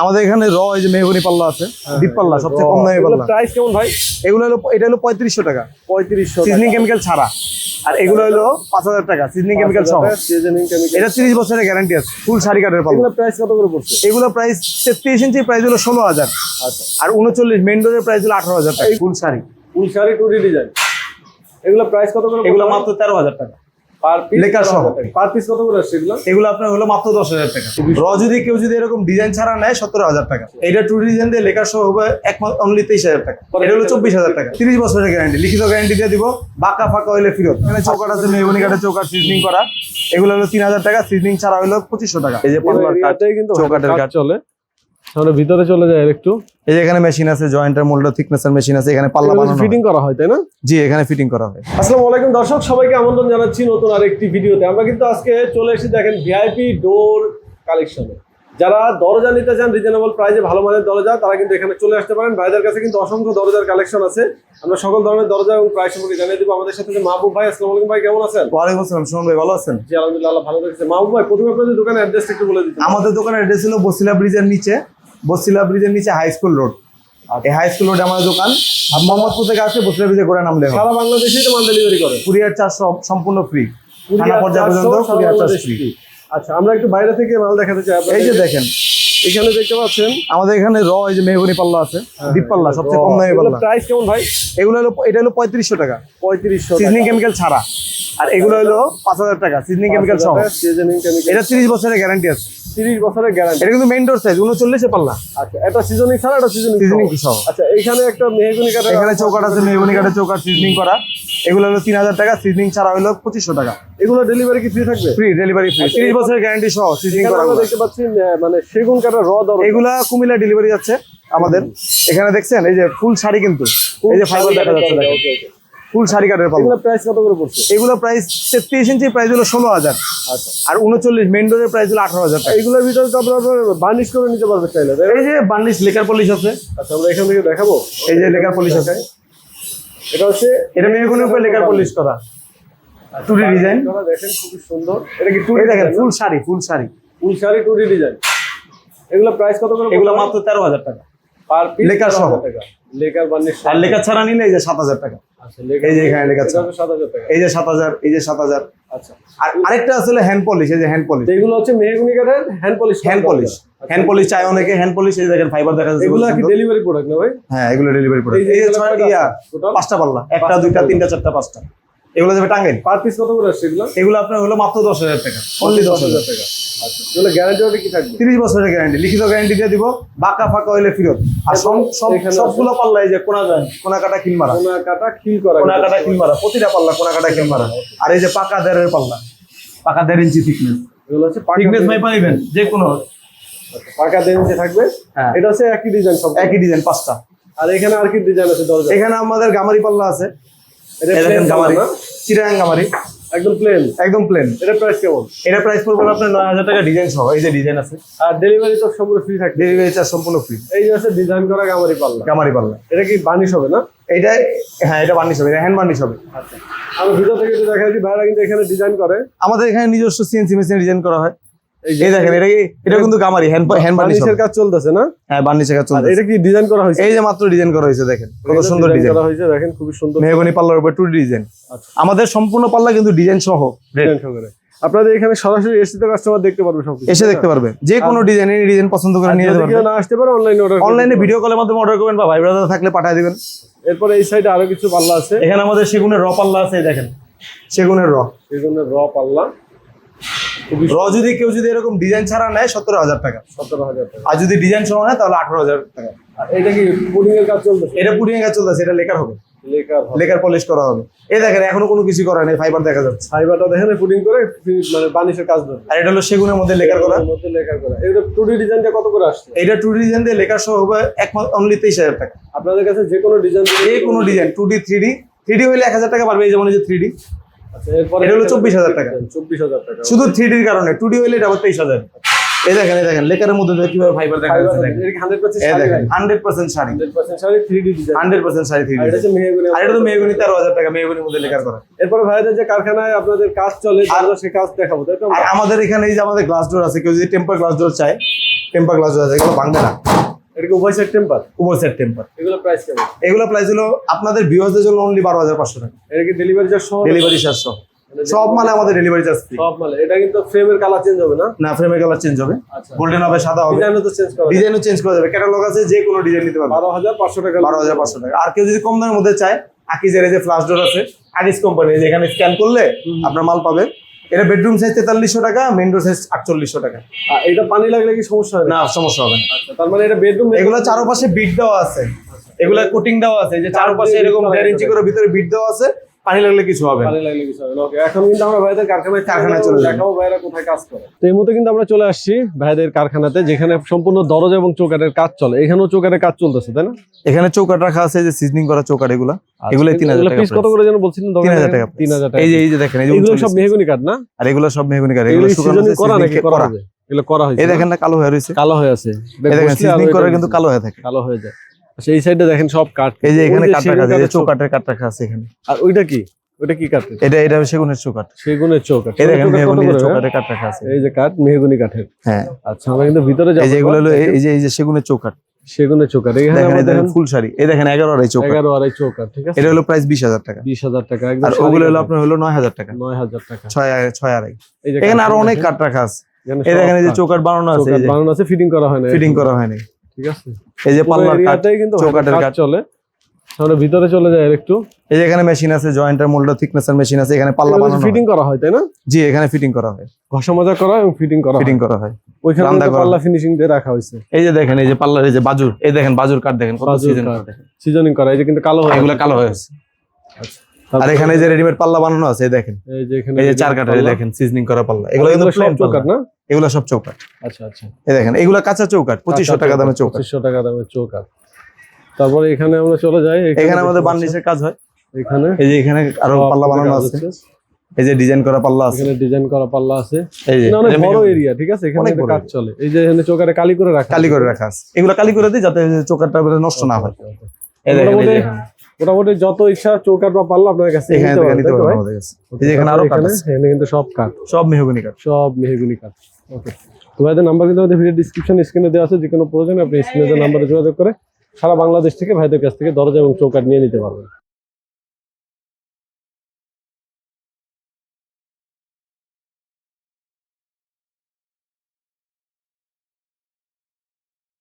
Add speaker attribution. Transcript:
Speaker 1: আমাদের এখানে র এই যে মেহগনি পাল্লা আছে ডিপ পাল্লা সবচেয়ে কম দামি পাল্লা।
Speaker 2: প্রাইস কেমন ভাই?
Speaker 1: এগুলো হলো এটা হলো পঁয়ত্রিশশো টাকা।
Speaker 2: পঁয়ত্রিশশো
Speaker 1: সিজনিং কেমিক্যাল ছাড়া। আর এগুলো হলো পাঁচ হাজার টাকা। সিজনিং কেমিক্যাল সহ। এটা তিরিশ বছরের গ্যারান্টি আছে ফুল শাড়ি কাঠের পাল্লা।
Speaker 2: এগুলো প্রাইস কত করে পড়ছে?
Speaker 1: এগুলো প্রাইস তেত্রিশ ইঞ্চি প্রাইস হলো ষোলো হাজার।
Speaker 2: আচ্ছা।
Speaker 1: আর উনচল্লিশ মেন ডোরের প্রাইস হলো আঠারো হাজার টাকা full sari.
Speaker 2: Full sari two design এগুলো প্রাইস কত করে
Speaker 1: এগুলো মাত্র তেরো হাজার টাকা। লেখা সহ।
Speaker 2: পার পিস কত করে আসছে এগুলো?
Speaker 1: এগুলো আপনার হলো মাত্র দশ হাজার টাকা। র যদি কেউ যদি এরকম ডিজাইন ছাড়া নেয় সতেরো হাজার টাকা। এটা টু ডিজাইন দিয়ে লেখা সহ হবে এক অনলি তেইশ হাজার টাকা। এটা হলো চব্বিশ হাজার টাকা। তিরিশ বছরের গ্যারান্টি লিখিত গ্যারান্টি দিয়ে দিব বাঁকা ফাঁকা হইলে ফিরত। এখানে চৌকাট আছে মেহগনি কাঠের চৌকাট সিজনিং করা। এগুলো হলো তিন হাজার টাকা সিজনিং ছাড়া হলো পঁচিশশো টাকা। এই যে
Speaker 2: কিন্তু
Speaker 1: কাঠ।
Speaker 2: চলে। তাহলে ভিতরে চলে যায় একটু
Speaker 1: এই যে এখানে মেশিন আছে জয়েন্টের মোল্ডার থিকনেসের মেশিন আছে এখানে পাল্লা বানানো
Speaker 2: ফিটিং করা হয় তাই না।
Speaker 1: জি এখানে ফিটিং করা হয়।
Speaker 2: আসসালামু আলাইকুম দর্শক সবাইকে আমন্ত্রণ জানাচ্ছি নতুন আরেকটি ভিডিওতে। আমরা কিন্তু আজকে চলে এসেছি দেখেন ভিআইপি ডোর কালেকশনে যারা দরজা নিতে চান রিজনেবল প্রাইসে ভালো মানের দরজা তারা কিন্তু এখানে চলে আসতে পারেন। ভাইদের কাছে কিন্তু অসংখ্য দরজার কালেকশন আছে। আমরা সকল ধরনের দরজা এবং প্রাইস সম্পর্কে জানিয়ে দিব। আমাদের সাথে মাহবুব ভাই আসসালামু আলাইকুম ভাই কেমন আছেন?
Speaker 1: ওয়ালাইকুম আসসালাম সুমন ভাই ভালো আছেন?
Speaker 2: জি আলহামদুলিল্লাহ ভালো রেখেছে মাহবুব ভাই প্রথমে আপনাদের দোকানের অ্যাড্রেস একটু বলে দিতে।
Speaker 1: আমাদের দোকানের অ্যাড্রেস হলো বসিলা ব্রিজের নিচে। বসিলা ব্রিজের নিচে হাই স্কুল রোড এই হাই স্কুল রোডে আমাদের দোকান। মোহাম্মদপুর থেকে আসলে বসিলা ব্রিজে করে নামলে
Speaker 2: সারা বাংলাদেশেই তো মাল ডেলিভারি করে।
Speaker 1: কুরিয়ার চার্জ সব সম্পূর্ণ ফ্রি থানা পর্যায়ে পর্যন্ত কুরিয়ার চার্জ ফ্রি
Speaker 2: আচ্ছা আমরা একটু বাইরে থেকে মাল দেখাতে চাই
Speaker 1: এই যে দেখেন।
Speaker 2: এখানে দেখতে পাচ্ছেন।
Speaker 1: আমাদের এখানে র এই যে মেহগনি পাল্লা আছে ডিপ পাল্লা সবচেয়ে কম দামি পাল্লা।
Speaker 2: প্রাইস কেমন ভাই?
Speaker 1: এগুলো হলো এটা হলো পঁয়ত্রিশশো টাকা।
Speaker 2: পঁয়ত্রিশশো
Speaker 1: সিজনিং কেমিক্যাল ছাড়া। আর এগুলো হলো পাঁচ হাজার টাকা সিজনিং কেমিক্যাল সহ। এটা তিরিশ বছরের গ্যারান্টি আছে।
Speaker 2: তিরিশ বছরের গ্যারান্টি
Speaker 1: এটা কিন্তু মেইন ডোর সাইজ উনচল্লিশে পাল্লা।
Speaker 2: আচ্ছা এটা সিজনিং ছাড়া এটা সিজনিং
Speaker 1: সিজনিং সহ
Speaker 2: আচ্ছা এইখানে একটা মেহগুনি কাঠের
Speaker 1: এখানে চৌকাট আছে মেহগনি কাঠের চৌকাট সিজনিং করা। এগুলো হলো তিন হাজার টাকা সিজনিং ছাড়া হলো পঁচিশশো টাকা।
Speaker 2: এগুলো ডেলিভারি কি ফ্রি থাকবে?
Speaker 1: ফ্রি ডেলিভারি ফ্রি তিরিশ বছরের গ্যারান্টি সহ সিজনিং করা
Speaker 2: আমরা দেখতে পাচ্ছি মানে সেগুন কাঠের র দর
Speaker 1: এগুলা কুমিল্লা ডেলিভারি যাচ্ছে আমাদের। এখানে দেখছেন এই যে ফুল শাড়ি কিন্তু। এই যে ফাইবার দেখা যাচ্ছে। ফুল শাড়ি কাঠের পাল্লা
Speaker 2: এগুলো প্রাইস কত করে পড়ছে?
Speaker 1: এগুলো প্রাইস তেত্রিশ ইঞ্চি প্রাইস হলো ষোলো হাজার।
Speaker 2: আচ্ছা।
Speaker 1: আর উনচল্লিশ মেন ডোরের প্রাইস হলো আঠারো হাজার টাকা।
Speaker 2: এইগুলোর ভিতরে তো আপনারা বার্নিশ করে নিতে পারবে চাইলে
Speaker 1: এই যে বার্নিশ লেকার পলিশ আছে।
Speaker 2: আচ্ছা আমরা এখান থেকে দেখাবো।
Speaker 1: এই যে লেকার পলিশ আছে।
Speaker 2: এটা হচ্ছে
Speaker 1: এটা মেহগনির উপরে লেকার পলিশ করা। টুডি ডিজাইন
Speaker 2: দেখেন খুবই সুন্দর। এটা কি টু
Speaker 1: এই দেখেন full sari full sari.
Speaker 2: Full sari two design এগুলো প্রাইস কত করে
Speaker 1: এগুলো মাত্র তেরো হাজার টাকা।
Speaker 2: পার পিস
Speaker 1: লেকার সহ।
Speaker 2: টাকা। লেকার বার্নিশ
Speaker 1: আর লেকার ছাড়া নিলে এই যে সাত হাজার টাকা।
Speaker 2: লেকার
Speaker 1: এই যে এখানে লেখা আছে। এই যে সাত হাজার এই যে সাত হাজার।
Speaker 2: আচ্ছা।
Speaker 1: আর আরেকটা আসলে হ্যান্ড পলিশ এই যে হ্যান্ড পলিশ
Speaker 2: এগুলো হচ্ছে মেহগুনি কাঠের hand polish
Speaker 1: hand polish hand polish চাই অনেকে হ্যান্ড পলিশ এই দেখেন ফাইবার দেখা যাচ্ছে
Speaker 2: এগুলো কি ডেলিভারি প্রোডাক্ট না ভাই?
Speaker 1: হ্যাঁ এগুলো ডেলিভারি প্রোডাক্ট
Speaker 2: এই যে?
Speaker 1: পাঁচটা পাল্লা। একটা দুইটা তিনটা চারটা পাঁচটা। এগুলো যাবে টাঙ্গাইল।
Speaker 2: পার পিস কত করে আসছে এগুলো?
Speaker 1: এগুলো আপনার হলো মাত্র দশ হাজার টাকা। অনলি দশ হাজার
Speaker 2: টাকা। আচ্ছা এগুলো গ্যারান্টি ওটা কি থাকবে?
Speaker 1: তিরিশ বছরের গ্যারান্টি লিখিত গ্যারান্টি দিয়ে দিব বাঁকা ফাঁকা হইলে ফিরত। আর সব সব সবগুলো পাল্লা এই যে কোনা যায় কোনা কাটা কিল মারা।
Speaker 2: কোনা কাটা খিল করা।
Speaker 1: কোনা কাটা কিল মারা প্রতিটা পাল্লা কোনা কাটা কিল মারা। আর এই যে পাকা দেড়ের পাল্লা পাকা দেড় ইঞ্চি থিকনেস
Speaker 2: এগুলো হচ্ছে
Speaker 1: থিকনেস ভাই পাইবেন যে কোনো।
Speaker 2: পাকা দেঞ্চে থাকবে।
Speaker 1: হ্যাঁ।
Speaker 2: এটা হচ্ছে একই ডিজাইন সব
Speaker 1: একই ডিজাইন পাঁচটা।
Speaker 2: আর এখানে আর কি ডিজাইন আছে দরজা?
Speaker 1: এখানে আমাদের গামারি পাল্লা আছে। দেখেন গামারি চিরাং গামারি
Speaker 2: একদম প্লেন
Speaker 1: একদম প্লেন
Speaker 2: এটা প্রাইস কেমন?
Speaker 1: এটা প্রাইস পড়বে আপনার নয় হাজার টাকা ডিজাইন সহ। এই যে ডিজাইন আছে।
Speaker 2: আর ডেলিভারি তো সম্পূর্ণ ফ্রি থাকবে।
Speaker 1: ডেলিভারি চার্জ সম্পূর্ণ ফ্রি
Speaker 2: এই যে আছে ডিজাইন করা গামারি পাল্লা।
Speaker 1: গামারি পাল্লা।
Speaker 2: এটা কি বার্নিশ হবে না?
Speaker 1: এটা হ্যাঁ এটা বার্নিশ হবে। হ্যান্ড বার্নিশ হবে।
Speaker 2: আচ্ছা। আমি ভিতর থেকে একটু দেখা যাচ্ছি ভাইরা কিন্তু এখানে ডিজাইন করে।
Speaker 1: আমাদের এখানে নিজস্ব সিএনসি মেশিন ডিজাইন করা হয়। এই দেখেন এটা এটা কিন্তু গামারি হ্যান্ড হ্যান্ড
Speaker 2: বার্নিশের কাজ চলতেছে না?
Speaker 1: হ্যাঁ বার্নিশের কাজ চলছে
Speaker 2: এটা কি ডিজাইন করা হয়েছে?
Speaker 1: এই যে মাত্র ডিজাইন করা হয়েছে দেখেন কত সুন্দর ডিজাইন
Speaker 2: করা হয়েছে দেখেন খুবই সুন্দর।
Speaker 1: মেহগনি পাল্লার উপর টু ডিজাইন
Speaker 2: আচ্ছা।
Speaker 1: আমাদের সম্পূর্ণ পাল্লা কিন্তু ডিজাইন সহ
Speaker 2: ডিজাইন আপনাদের এখানে সরাসরি এসিতে কাস্টমার দেখতে পারবে সব
Speaker 1: এসে দেখতে পারবে। যে কোনো ডিজাইন এনি ডিজাইন পছন্দ করে নিয়ে যেতে পারবে।
Speaker 2: না আসতে পারে অনলাইনে অর্ডার
Speaker 1: অনলাইনে ভিডিও কলের মাধ্যমে অর্ডার করবেন বা ভাই ব্রাদার থাকলে পাঠিয়ে দিবেন।
Speaker 2: এরপরে এই সাইডে আরও কিছু পাল্লা আছে।
Speaker 1: এখানে আমাদের সেগুনের র পাল্লা আছে দেখেন। সেগুনের র
Speaker 2: সেগুনের র পাল্লা।
Speaker 1: র যদি কেউ যদি এরকম ডিজাইন ছাড়া নেয় সতেরো হাজার টাকা।
Speaker 2: সতেরো হাজার টাকা।
Speaker 1: আর যদি ডিজাইন সহ নেয় তাহলে আঠারো হাজার টাকা।
Speaker 2: আর এটা কি পুডিং এর কাজ চলতেছে?
Speaker 1: এটা পুডিং এর চলতেছে এটা লেকার হবে।
Speaker 2: লেকার হবে।
Speaker 1: পলিশ করা হবে। এই দেখেন এখনও কোনো কিছু করা নেই ফাইবার দেখা যাচ্ছে।
Speaker 2: ফাইবারটা দেখেন পুডিং করে মানে বানিশের কাজ ধরে
Speaker 1: আর এটা হলো সেগুনের মধ্যে লেকার করা।
Speaker 2: মধ্যে লেকার করা। এটা টুডি ডিজাইনটা কত করে আসছে?
Speaker 1: এটা টু ডিজাইন দিয়ে লেকার সহ হবে এক অনলি তেইশ হাজার টাকা।
Speaker 2: আপনাদের কাছে যে কোনো ডিজাইন
Speaker 1: যে কোনো design two D three D three D হলে এক হাজার টাকা পারবে এই যেমন এই যে থ্রি ডি এটা হলো 24,000 টাকা।
Speaker 2: চব্বিশ হাজার টাকা
Speaker 1: শুধু থ্রি ডির কারণে টু ডি হলে এটা আবার তেইশ হাজার। এই দেখেন এই দেখেন লেকারের মধ্যে কীভাবে ফাইবার দেখা যাচ্ছে
Speaker 2: পার্সেন্ট
Speaker 1: এই দেখেন hundred percent sari.
Speaker 2: Hundred percent sari three D design
Speaker 1: hundred percent sari three
Speaker 2: আর এটা হচ্ছে মেহগুনি।
Speaker 1: আর এটা তো মেহগুনি তেরো হাজার টাকা মেহগুনির মধ্যে লেকার করা।
Speaker 2: এরপরে ভাইদের যে কারখানায় আপনাদের কাজ চলে আমরা সেই কাজ দেখাবো তাই তো?
Speaker 1: আর আমাদের এখানে এই যে আমাদের গ্লাস ডোর আছে কেউ যদি টেম্পার গ্লাস ডোর চায় টেম্পার গ্লাস ডোর আছে এগুলো ভাঙবে না।
Speaker 2: উভয় টেম্পার
Speaker 1: সেট টেম্পার
Speaker 2: এগুলো প্রাইস কেমন?
Speaker 1: এগুলো প্রাইস হলো আপনাদের ভিউয়ারদের জন্য অনলি বারো হাজার পাঁচশো টাকা।
Speaker 2: এটা কি ডেলিভারি চার্জ সহ?
Speaker 1: ডেলিভারি চার্জ সহ। সব মালে আমাদের ডেলিভারি চার্জ ফ্রি
Speaker 2: সব মালে। এটা কিন্তু ফ্রেমের কালার চেঞ্জ হবে না?
Speaker 1: না ফ্রেমের কালার চেঞ্জ হবে।
Speaker 2: আচ্ছা।
Speaker 1: গোল্ডেন হবে সাদা হবে।
Speaker 2: ডিজাইনও তো চেঞ্জ করা যায়।
Speaker 1: ডিজাইনও চেঞ্জ করা যাবে। ক্যাটালগ আছে যে কোনো ডিজাইন নিতে পারবে।
Speaker 2: বারো হাজার পাঁচশো টাকা।
Speaker 1: বারো হাজার পাঁচশো টাকা। আর কেউ যদি কম দামের মধ্যে চায় আকিজের যে ফ্লাশ ডোর আছে আকিজ কোম্পানি যেখানে স্ক্যান করলে আপনার মাল পাবে। এটা বেডরুম সাইজ তেতাল্লিশশো টাকা মেন ডোর সাইজ আটচল্লিশশো টাকা।
Speaker 2: আর এটা পানি লাগলে কি সমস্যা হবে? না
Speaker 1: না সমস্যা হবে
Speaker 2: আচ্ছা তার মানে এটা বেডরুম
Speaker 1: এগুলো চারপাশে বিট দেওয়া আছে। এগুলা কোটিং দেওয়া আছে যে চারপাশে এরকম দেড় ইঞ্চি করে ভিতরে বিট দেওয়া আছে। পানি লাগলে কিছু হবে
Speaker 2: পানি লাগলে কিছু হবে ওকে এখন কিন্তু আমরা ভাইদের কারখানায়
Speaker 1: কারখানায় চলে যাব।
Speaker 2: ভাইরা কোথায় কাজ করে। তো এই মুহূর্তে কিন্তু আমরা চলে আসছি ভাইদের কারখানাতে যেখানে সম্পূর্ণ দরজা এবং চৌকাটের কাজ চলে। এখানেও চৌকাটের কাজ চলতেছে তাই না?
Speaker 1: এখানে চৌকাট রাখা আছে যে সিজনিং করা চৌকাট এগুলা। এগুলো তিন হাজার টাকা
Speaker 2: পিস কত করে যেন বলছিলেন?
Speaker 1: তিন হাজার টাকা
Speaker 2: তিন হাজার টাকা
Speaker 1: এই যে এই যে দেখেন
Speaker 2: এগুলো সব মেহগুনি কাঠ না?
Speaker 1: আর এগুলো সব মেহগুনি কাঠ
Speaker 2: এগুলো
Speaker 1: শুকানো
Speaker 2: করা নাকি করা এগুলো করা হয়েছে।
Speaker 1: এই দেখেন না কালো হয়ে রয়েছে।
Speaker 2: কালো হয়ে আছে।
Speaker 1: এই দেখেন সিজনিং কিন্তু কালো হয়ে থাকে।
Speaker 2: কালো হয়ে যায়। আচ্ছা এই সাইডে দেখেন সব কাঠ
Speaker 1: এই যে এখানে কাঠ রাখা আছে এই যে
Speaker 2: কাঠের চৌকাঠ।
Speaker 1: চৌকাটের কাঠ রাখা আছে এখানে।
Speaker 2: আর ওইটা কি? ওইটা কি কাঠ
Speaker 1: এটা এটা সেগুনের চৌকাট
Speaker 2: সেগুনের চৌকাঠ।
Speaker 1: এই দেখেন
Speaker 2: চৌকাঠ কত
Speaker 1: মেহগুনি
Speaker 2: করে, হ্যাঁ?
Speaker 1: কাঠ রাখা আছে।
Speaker 2: এই যে কাঠ মেহগুনি কাঠের।
Speaker 1: হ্যাঁ।
Speaker 2: আচ্ছা আমরা কিন্তু ভিতরে যাব
Speaker 1: এই যে এগুলো হলো এই- যে এই যে সেগুনের চৌকাট
Speaker 2: সেগুনের চৌকাঠ। এখানে
Speaker 1: দেখেন
Speaker 2: আমরা
Speaker 1: দেখেন ফুল শাড়ি। এই দেখেন এগারো আড়াই চৌকাট
Speaker 2: এগারো আড়াই চৌকাঠ ঠিক আছে?
Speaker 1: এটা হলো প্রাইস বিশ হাজার টাকা।
Speaker 2: বিশ হাজার টাকা। একদম
Speaker 1: আর ওগুলো হলো আপনার হলো নয় হাজার টাকা।
Speaker 2: নয় হাজার টাকা।
Speaker 1: ছয় আড়াই- ছয় আড়াই।
Speaker 2: এই যে
Speaker 1: এখানে আরও অনেক কাঠ রাখা আছে।
Speaker 2: এখানে
Speaker 1: এই দেখেন এই যে
Speaker 2: কাঠ।
Speaker 1: চৌকাট বানানো আছে
Speaker 2: চৌকাঠ বানানো আছে ফিটিং করা হয় না।
Speaker 1: ফিটিং করা হয়নি
Speaker 2: ঠিক আছে?
Speaker 1: এই যে পাল্লার কাঠ
Speaker 2: কিন্তু
Speaker 1: চৌকাঠের
Speaker 2: কাঠ
Speaker 1: কাঠ।
Speaker 2: চলে। আমরা ভিতরে চলে যাই একটু।
Speaker 1: এই যে এখানে মেশিন আছে জয়েন্টার মোল্ডার থিকনেসের মেশিন আছে এখানে পাল্লা বানানো
Speaker 2: ফিটিং করা হয় তাই না।
Speaker 1: জি এখানে ফিটিং করা হয়।
Speaker 2: ঘষা মাজা করা এবং ফিটিং করা
Speaker 1: ফিটিং করা হয়।
Speaker 2: ওইখানে পাল্লা ফিনিশিং দিয়ে রাখা হয়েছে।
Speaker 1: এই যে দেখেন এই যে পাল্লার এই যে বাজুর এই দেখেন বাজুর কাঠ দেখেন কত সিজন।
Speaker 2: সিজনিং করা এই যে কিন্তু কালো হয়ে
Speaker 1: এগুলো কালো হয়ে আছে আর এখানে যে রেডিমেড পাল্লা বানানো আছে দেখেন।
Speaker 2: এই যে এখানে
Speaker 1: এই যে চার কাঠের দেখেন সিজনিং করা পাল্লা। এগুলো কিন্তু প্লেন চৌকাট
Speaker 2: না?
Speaker 1: এগুলো সব চৌকাট
Speaker 2: আচ্ছা আচ্ছা।
Speaker 1: এই দেখেন এগুলো কাঁচা চৌকাট পঁচিশশো টাকা দামে চৌকাট
Speaker 2: পঁচিশশো টাকা দামের চৌকাঠ। তারপরে এখানে আমরা চলে যাই
Speaker 1: এখানে আমাদের বার্নিশের কাজ হয়।
Speaker 2: এখানে?
Speaker 1: এই যে এখানে
Speaker 2: আরও
Speaker 1: পাল্লা বানানো আছে। এই যে ডিজাইন করা পাল্লা আছে।
Speaker 2: এখানে ডিজাইন করা পাল্লা আছে।
Speaker 1: এই যে
Speaker 2: অনেক বড় এরিয়া ঠিক আছে? এখানে কাজ চলে। এই যে এখানে চৌকাঠে কালি করে রাখা
Speaker 1: কালি করে রাখা আছে। এগুলো কালি করে দিই যাতে চৌকাটটা নষ্ট না হয়।
Speaker 2: মোটামুটি যত ইচ্ছা চৌকাট বা পারল আপনার কাছে
Speaker 1: এখানে আরও কাঠ
Speaker 2: এখানে
Speaker 1: আছে।
Speaker 2: এখানে কিন্তু সব কাঠ
Speaker 1: সব মেহগুনি কাঠ
Speaker 2: সব মেহগুনি কাঠ ওকে নাম্বার কিন্তু আমাদের ভিডিও ডিসক্রিপশন স্ক্রিনে দেওয়া আছে যে কোনো প্রয়োজনে আপনি স্ক্রিনে নাম্বারে যোগাযোগ করে সারা বাংলাদেশ থেকে ভাইদের কাছ থেকে দরজা এবং চৌকাট নিয়ে নিতে পারবেন।